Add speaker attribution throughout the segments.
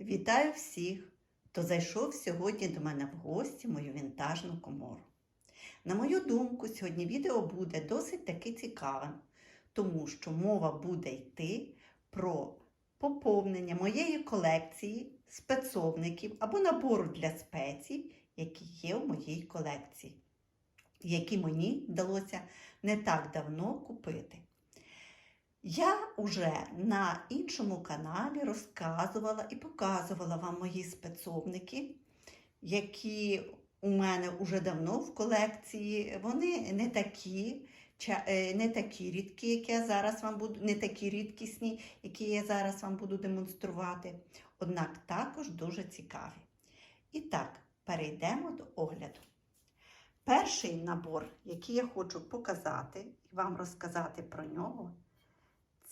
Speaker 1: Вітаю всіх, хто зайшов сьогодні до мене в гості мою вінтажну комору. На мою думку, сьогодні відео буде досить таки цікавим, тому що мова буде йти про поповнення моєї колекції спецовників або набору для спецій, які є в моїй колекції, які мені вдалося не так давно купити. Я вже на іншому каналі розказувала і показувала вам мої спецовники, які у мене вже давно в колекції. Вони не такі, е, не такі рідкі, які я зараз вам буду, не такі рідкісні, які я зараз вам буду демонструвати, однак також дуже цікаві. І так, перейдемо до огляду. Перший набор, який я хочу показати і вам розказати про нього,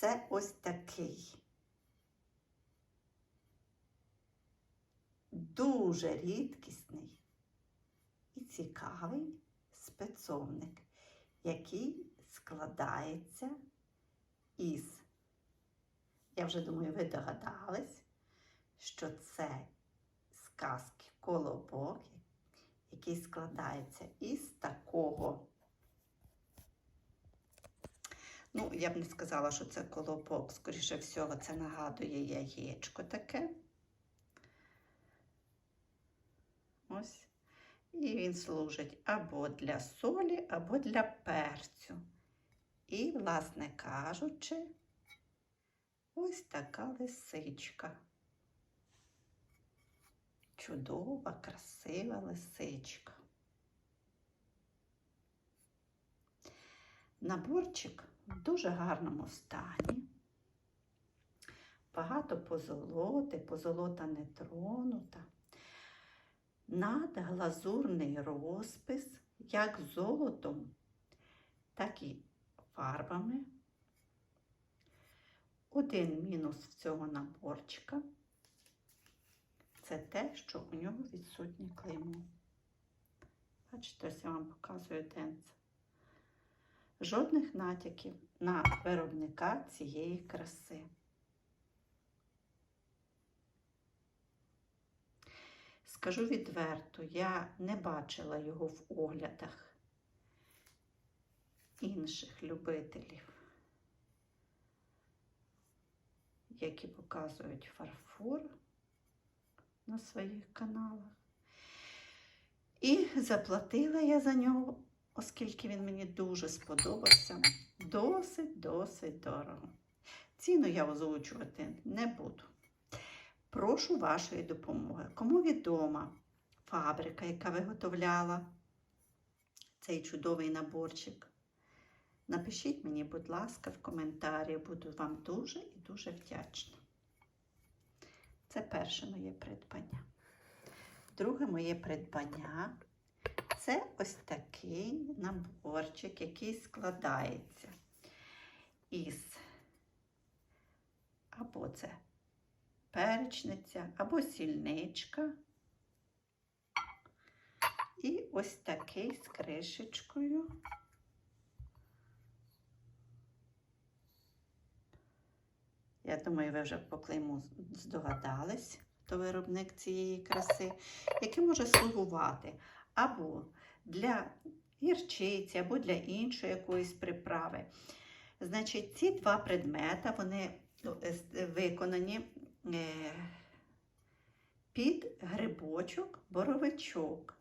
Speaker 1: це ось такий. Дуже рідкісний і цікавий спецовник, який складається із, я вже думаю, ви догадались, що це сказки колобок, який складається із такого. Ну, я б не сказала, що це колобок. Скоріше всього, це нагадує яєчко таке. Ось. І він служить або для солі, або для перцю. І, власне кажучи, ось така лисичка. Чудова, красива лисичка. Наборчик в дуже гарному стані. Багато позолоти, позолота не тронута. Надглазурний розпис як золотом, так і фарбами. Один мінус в цього наборчика це те, що у нього відсутнє клеймо. Бачите, ось я вам показую денце жодних натяків на виробника цієї краси. Скажу відверто, я не бачила його в оглядах інших любителів, які показують фарфор на своїх каналах. І заплатила я за нього оскільки він мені дуже сподобався, досить-досить дорого. Ціну я озвучувати не буду. Прошу вашої допомоги. Кому відома фабрика, яка виготовляла цей чудовий наборчик? Напишіть мені, будь ласка, в коментарі, буду вам дуже і дуже вдячна. Це перше моє придбання. Друге моє придбання це ось такий наборчик, який складається із або це перечниця, або сільничка. І ось такий з кришечкою. Я думаю, ви вже по клейму здогадались, хто виробник цієї краси, який може слугувати або для гірчиці, або для іншої якоїсь приправи. Значить, ці два предмета вони ну, е, виконані е, під грибочок, боровичок.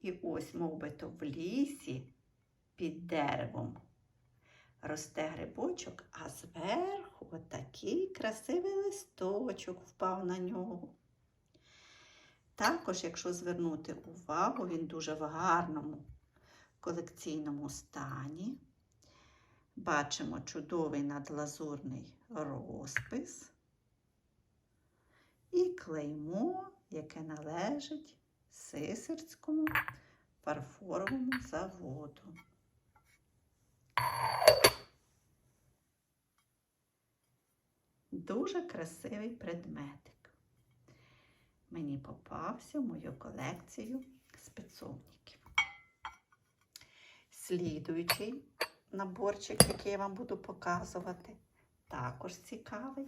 Speaker 1: І ось, мов би то в лісі під деревом росте грибочок, а зверху отакий красивий листочок впав на нього. Також, якщо звернути увагу, він дуже в гарному колекційному стані. Бачимо чудовий надлазурний розпис і клеймо, яке належить Сисерському фарфоровому заводу. Дуже красивий предметик мені попався в мою колекцію спецовників. Слідуючий наборчик, який я вам буду показувати, також цікавий.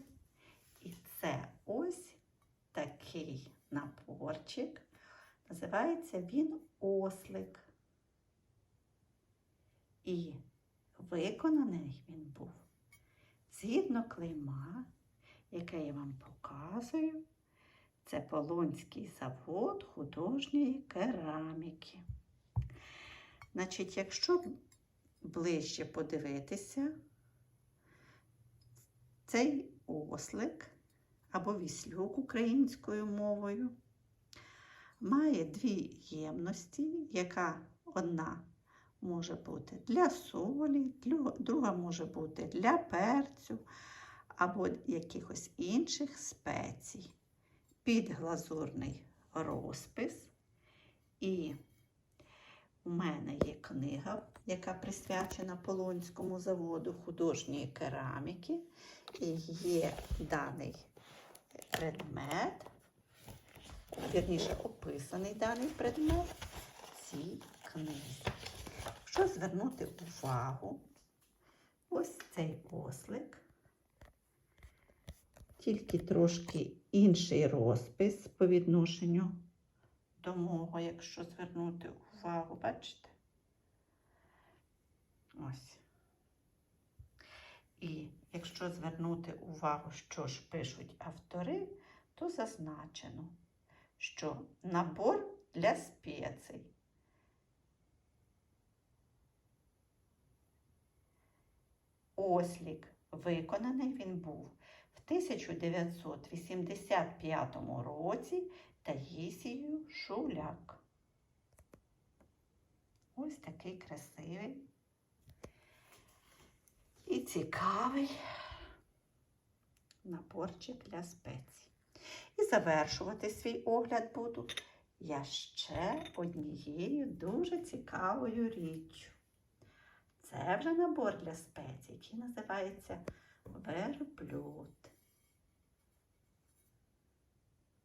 Speaker 1: І це ось такий наборчик. Називається він ослик. І виконаний він був згідно клейма, яке я вам показую. Це Полонський завод художньої кераміки. Значить, якщо ближче подивитися, цей ослик або віслюк українською мовою має дві ємності, яка одна може бути для солі, друга може бути для перцю або якихось інших спецій. Підглазурний розпис. І у мене є книга, яка присвячена Полонському заводу художньої кераміки. І є даний предмет, вірніше описаний даний предмет в цій книзі. Якщо звернути увагу, ось цей ослик, тільки трошки інший розпис по відношенню до мого, якщо звернути увагу, бачите? Ось. І якщо звернути увагу, що ж пишуть автори, то зазначено, що набор для спецій. Ослік виконаний він був в 1985 році Таїсією Шуляк. Ось такий красивий і цікавий наборчик для спецій. І завершувати свій огляд буду я ще однією дуже цікавою річчю. Це вже набор для спецій, який називається верблюд.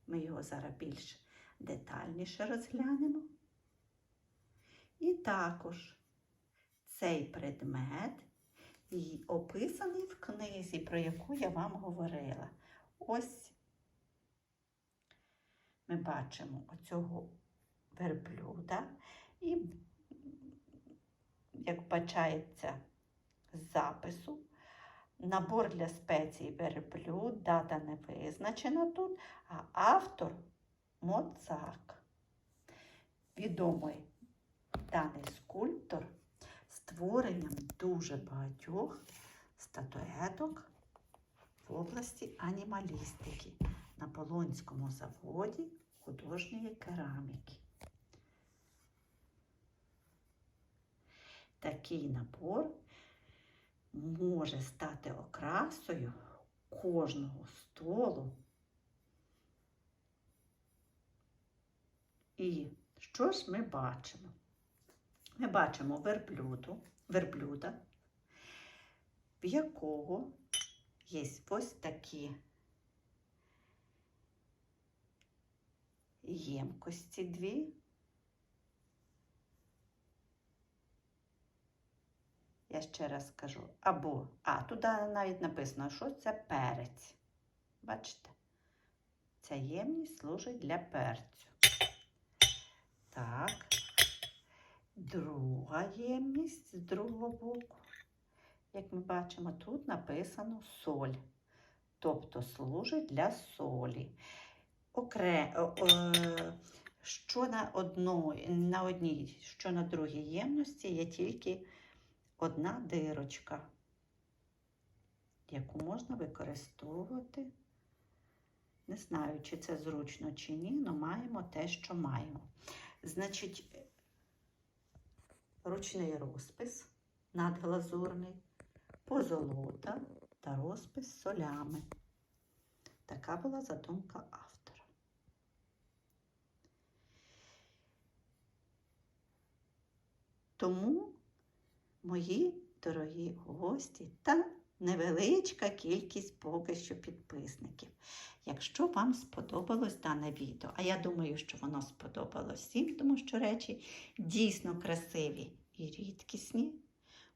Speaker 1: Ми його зараз більш детальніше розглянемо. І також цей предмет і описаний в книзі, про яку я вам говорила. Ось ми бачимо оцього верблюда і, як бачається з запису, набор для спецій верблюд, дата не визначена тут, а автор Моцак. Відомий даний скульптор створенням дуже багатьох статуеток в області анімалістики на Полонському заводі художньої кераміки. Такий набор може стати окрасою кожного столу. І що ж ми бачимо? Ми бачимо верблюду, верблюда, в якого є ось такі ємкості дві. Я ще раз скажу. Або, а, туди навіть написано, що це перець. Бачите? Ця ємність служить для перцю. Так. Друга ємність з другого боку. Як ми бачимо, тут написано соль. Тобто служить для солі. Окре... Що на, одної, на одній, що на другій ємності є тільки одна дирочка, яку можна використовувати. Не знаю, чи це зручно чи ні, але маємо те, що маємо. Значить, ручний розпис надглазурний, позолота та розпис солями. Така була задумка автора. Тому мої дорогі гості та невеличка кількість поки що підписників. Якщо вам сподобалось дане відео, а я думаю, що воно сподобалось всім, тому що речі дійсно красиві і рідкісні.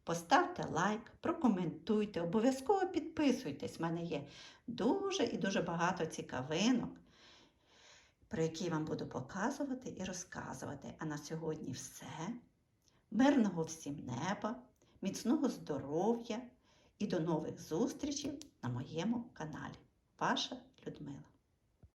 Speaker 1: Поставте лайк, прокоментуйте, обов'язково підписуйтесь. У мене є дуже і дуже багато цікавинок. про які вам буду показувати і розказувати. А на сьогодні все. Мирного всім неба, міцного здоров'я і до нових зустрічей на моєму каналі. Ваша Людмила.